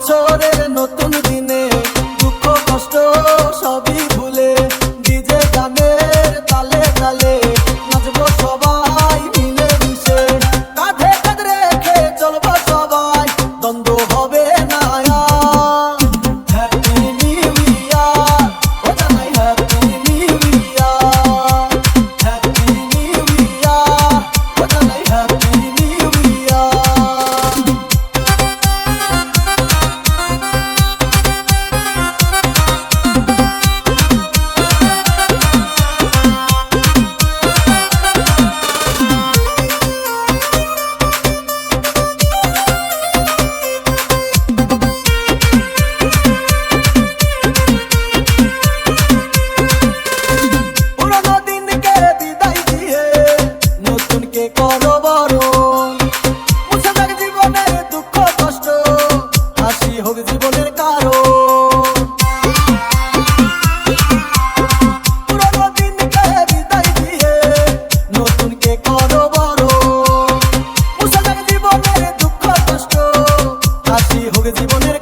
বছরে হোক জীবনের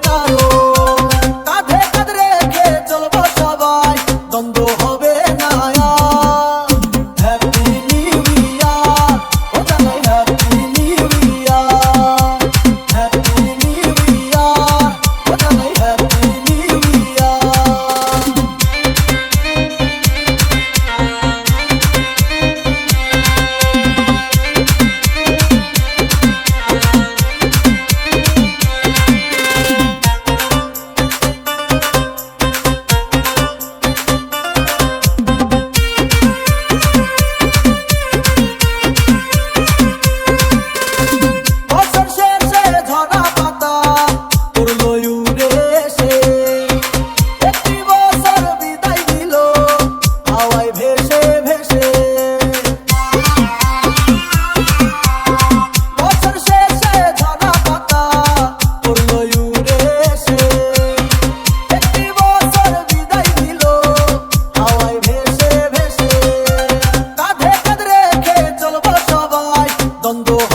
cuando